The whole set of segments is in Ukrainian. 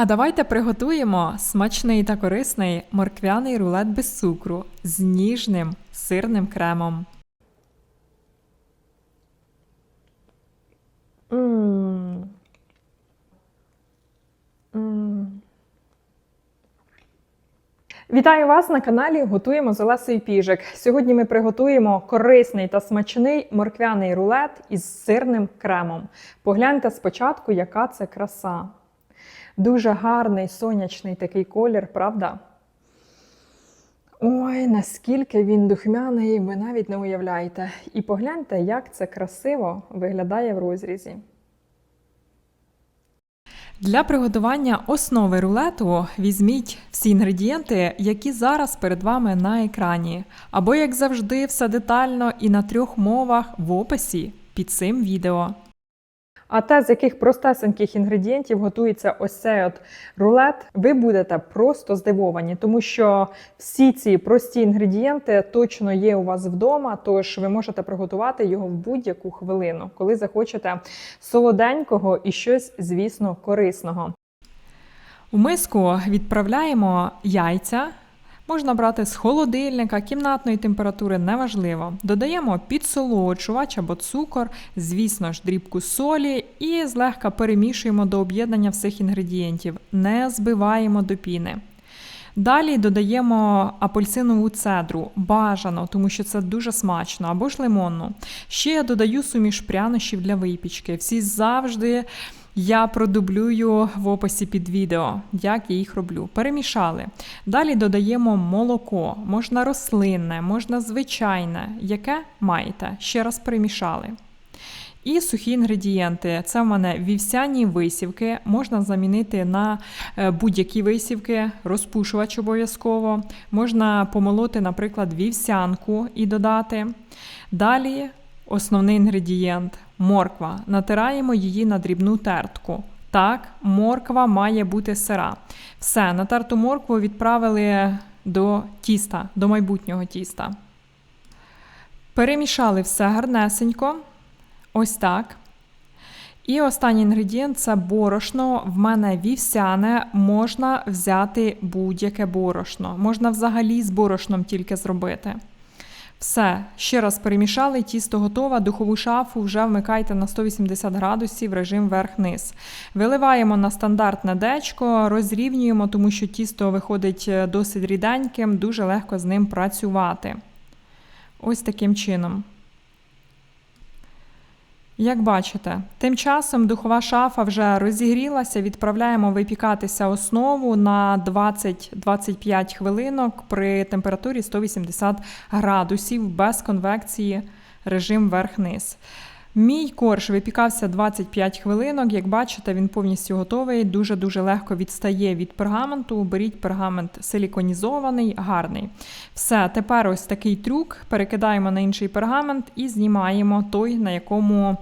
А давайте приготуємо смачний та корисний морквяний рулет без цукру з ніжним сирним кремом. Вітаю вас на каналі Готуємо з Олесою Піжик. Сьогодні ми приготуємо корисний та смачний морквяний рулет із сирним кремом. Погляньте спочатку, яка це краса. Дуже гарний сонячний такий колір, правда? Ой, наскільки він духмяний, ви навіть не уявляєте. І погляньте, як це красиво виглядає в розрізі. Для приготування основи рулету візьміть всі інгредієнти, які зараз перед вами на екрані. Або, як завжди, все детально і на трьох мовах в описі під цим відео. А те, з яких простесеньких інгредієнтів готується ось цей от рулет, ви будете просто здивовані, тому що всі ці прості інгредієнти точно є у вас вдома, тож ви можете приготувати його в будь-яку хвилину, коли захочете солоденького і щось, звісно, корисного. У миску відправляємо яйця. Можна брати з холодильника, кімнатної температури, неважливо. Додаємо підсолоджувач або цукор, звісно ж, дрібку солі і злегка перемішуємо до об'єднання всіх інгредієнтів. Не збиваємо до піни. Далі додаємо апельсинову цедру, бажано, тому що це дуже смачно, або ж лимонну. Ще я додаю суміш прянощів для випічки. Всі завжди я продублюю в описі під відео, як я їх роблю. Перемішали. Далі додаємо молоко, можна рослинне, можна звичайне, яке маєте. Ще раз перемішали. І сухі інгредієнти. Це в мене вівсяні висівки, можна замінити на е, будь-які висівки, розпушувач обов'язково. Можна помолоти, наприклад, вівсянку і додати. Далі основний інгредієнт морква. Натираємо її на дрібну тертку. Так, морква має бути сира. Все, натерту моркву відправили до тіста, до майбутнього тіста. Перемішали все гарнесенько. Ось так. І останній інгредієнт це борошно. В мене вівсяне, можна взяти будь-яке борошно. Можна взагалі з борошном тільки зробити. Все, ще раз перемішали, тісто готове, духову шафу вже вмикайте на 180 градусів режим верх-низ. Виливаємо на стандартне дечко, розрівнюємо, тому що тісто виходить е, досить ріденьким, дуже легко з ним працювати. Ось таким чином. Як бачите, тим часом духова шафа вже розігрілася, відправляємо випікатися основу на 20-25 хвилинок при температурі 180 градусів без конвекції режим верх-низ. Мій корж випікався 25 хвилинок. Як бачите, він повністю готовий, дуже-дуже легко відстає від пергаменту. Беріть пергамент силіконізований, гарний. Все, тепер ось такий трюк. Перекидаємо на інший пергамент і знімаємо той, на якому.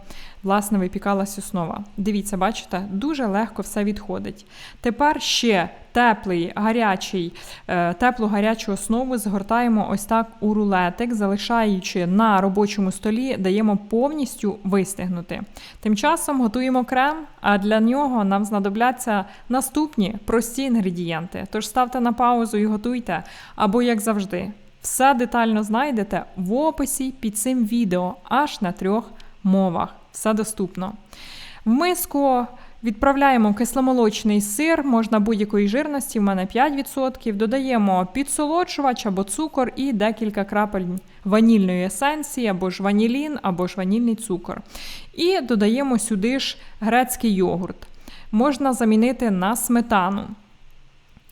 Власне, випікалась основа. Дивіться, бачите, дуже легко все відходить. Тепер ще теплий, гарячий, е, теплу гарячу основу згортаємо ось так у рулетик, залишаючи на робочому столі, даємо повністю вистигнути. Тим часом готуємо крем, а для нього нам знадобляться наступні прості інгредієнти. Тож ставте на паузу і готуйте, або як завжди. Все детально знайдете в описі під цим відео аж на трьох мовах. Все доступно. В миску відправляємо кисломолочний сир, можна будь-якої жирності, в мене 5%. Додаємо підсолоджувач або цукор і декілька крапель ванільної есенції, або ж ванілін, або ж ванільний цукор. І додаємо сюди ж грецький йогурт. Можна замінити на сметану.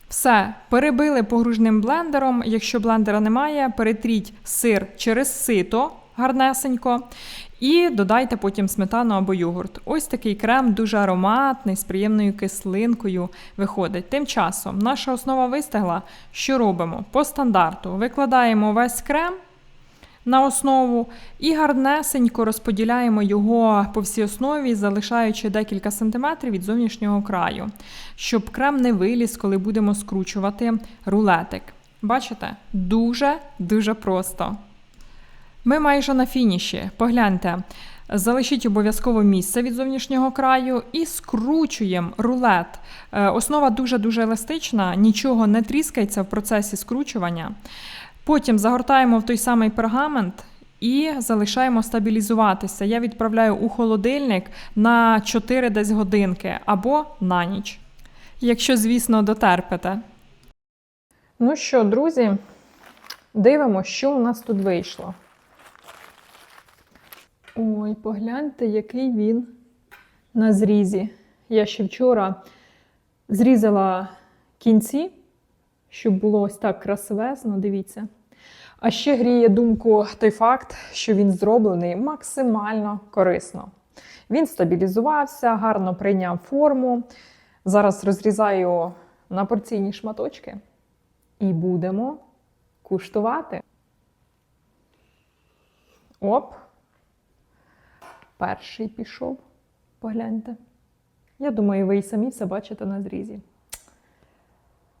Все, перебили погружним блендером. Якщо блендера немає, перетріть сир через сито гарнесенько. І додайте потім сметану або йогурт. Ось такий крем дуже ароматний, з приємною кислинкою виходить. Тим часом наша основа вистигла. Що робимо? По стандарту викладаємо весь крем на основу і гарнесенько розподіляємо його по всій основі, залишаючи декілька сантиметрів від зовнішнього краю, щоб крем не виліз, коли будемо скручувати рулетик. Бачите? Дуже-дуже просто. Ми майже на фініші. Погляньте, Залишіть обов'язково місце від зовнішнього краю і скручуємо рулет. Е, Основа дуже-дуже еластична, нічого не тріскається в процесі скручування. Потім загортаємо в той самий пергамент і залишаємо стабілізуватися. Я відправляю у холодильник на 4 десь годинки або на ніч. Якщо, звісно, дотерпите. Ну що, друзі, дивимося, що у нас тут вийшло. Ой, погляньте, який він на зрізі. Я ще вчора зрізала кінці, щоб було ось так красивезно, дивіться. А ще гріє думку той факт, що він зроблений максимально корисно. Він стабілізувався, гарно прийняв форму. Зараз розрізаю на порційні шматочки і будемо куштувати. Оп. Перший пішов. Погляньте. Я думаю, ви і самі все бачите на зрізі.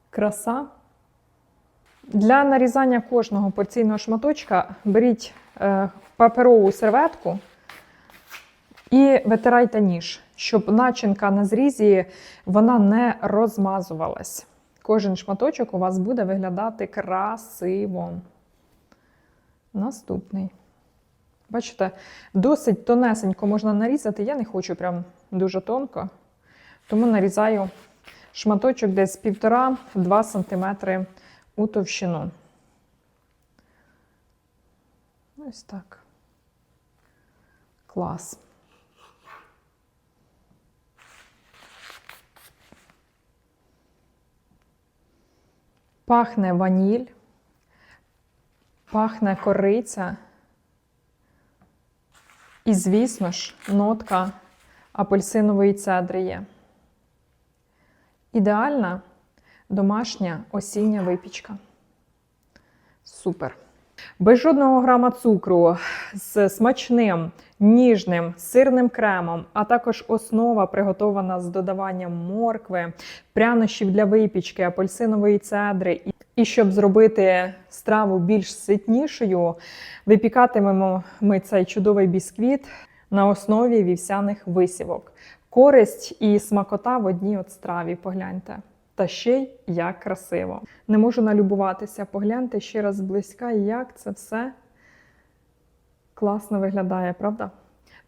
Краса. Для нарізання кожного порційного шматочка беріть е, паперову серветку і витирайте ніж, щоб начинка на зрізі вона не розмазувалась. Кожен шматочок у вас буде виглядати красиво. Наступний. Бачите, досить тонесенько можна нарізати. Я не хочу прям дуже тонко, тому нарізаю шматочок десь 1,5-2 см у товщину. Ось так. Клас. Пахне ваніль, пахне кориця. І, звісно ж, нотка апельсинової цедри є. Ідеальна домашня осіння випічка. Супер. Без жодного грама цукру, з смачним, ніжним сирним кремом, а також основа приготована з додаванням моркви, прянощів для випічки, апельсинової цедри. І- щоб зробити страву більш ситнішою, випікатимемо ми цей чудовий бісквіт на основі вівсяних висівок. Користь і смакота в одній от страві, погляньте. Та ще й як красиво. Не можу налюбуватися. Погляньте ще раз зблизька, як це все класно виглядає, правда?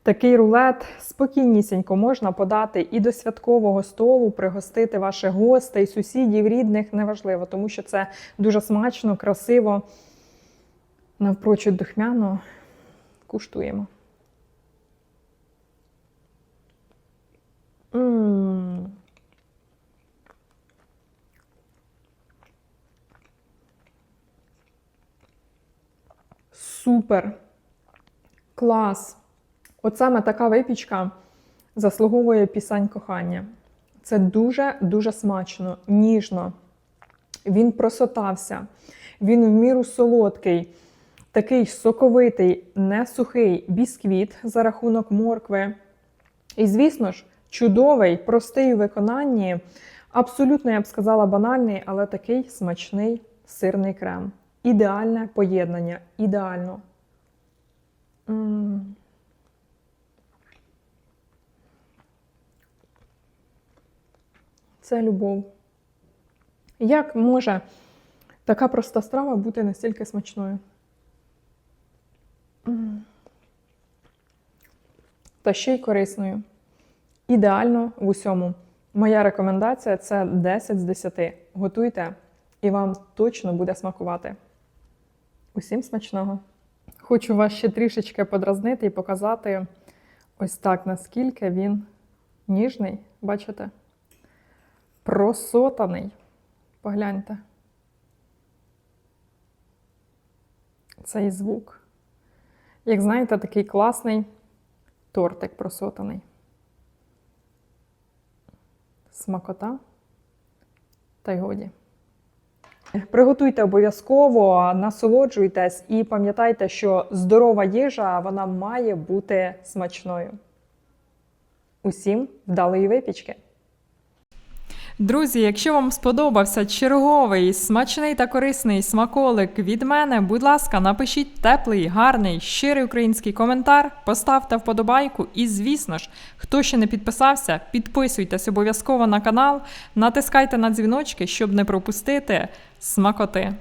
Такий рулет спокійнісінько можна подати і до святкового столу, пригостити ваших гостей, сусідів, рідних, неважливо, тому що це дуже смачно, красиво, навпрочуд духмяно. Куштуємо. М. Супер! Клас! От саме така випічка заслуговує пісень кохання. Це дуже-дуже смачно, ніжно. Він просотався, він в міру солодкий, такий соковитий, не сухий бісквіт за рахунок моркви. І, звісно ж, чудовий, простий у виконанні, абсолютно, я б сказала, банальний, але такий смачний сирний крем. Ідеальне поєднання, ідеально. М. Це любов. Як може така проста страва бути настільки смачною? Та ще й корисною. Ідеально в усьому. Моя рекомендація це 10 з 10. Готуйте, і вам точно буде смакувати. Усім смачного! Хочу вас ще трішечки подразнити і показати ось так, наскільки він ніжний, бачите? Просотаний. Погляньте. Цей звук. Як знаєте, такий класний тортик просотаний. Смакота та й годі. Приготуйте обов'язково, насолоджуйтесь і пам'ятайте, що здорова їжа вона має бути смачною. Усім вдалої випічки! Друзі, якщо вам сподобався черговий смачний та корисний смаколик від мене, будь ласка, напишіть теплий, гарний, щирий український коментар, поставте вподобайку і, звісно ж, хто ще не підписався, підписуйтесь обов'язково на канал, натискайте на дзвіночки, щоб не пропустити смакоти.